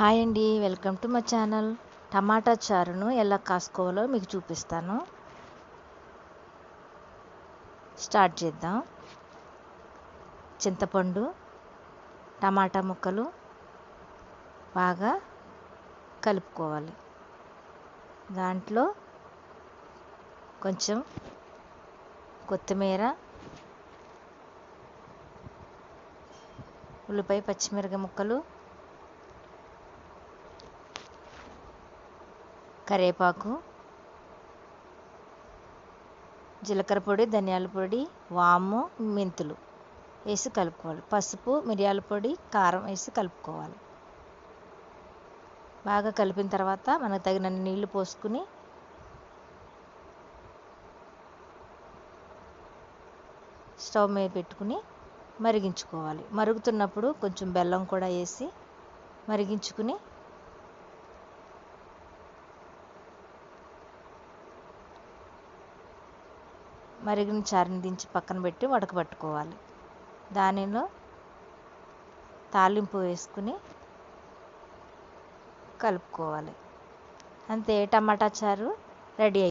Hi అండి welcome to my channel. టమాటా చారును ఎలా కాసుకోవాలో మీకు చూపిస్తాను. స్టార్ట్ చేద్దాం. చింతపండు టమాటా ముక్కలు బాగా కలుపుకోవాలి. దాంట్లో కొంచెం కొత్తిమీర ఉల్లిపాయ పచ్చిమిరపకాయ ముక్కలు కరివేపాకు జీలకర్ర పొడి ధనియాల పొడి వాము మెంతులు వేసి కలుపుకోవాలి. పసుపు మిరియాల పొడి కారం వేసి కలుపుకోవాలి. బాగా కలిపిన తర్వాత మనకు తగినన్ని నీళ్ళు పోసుకుని స్టవ్ మీద పెట్టుకుని మరిగించుకోవాలి. మరుగుతున్నప్పుడు కొంచెం బెల్లం కూడా వేసి మరిగించుకుని మరిగిన చారుని దించి పక్కన పెట్టి ఉడకబెట్టుకోవాలి దానిలో తాలింపు వేసుకుని కలుపుకోవాలి. అంతే టమాటా చారు రెడీ అయి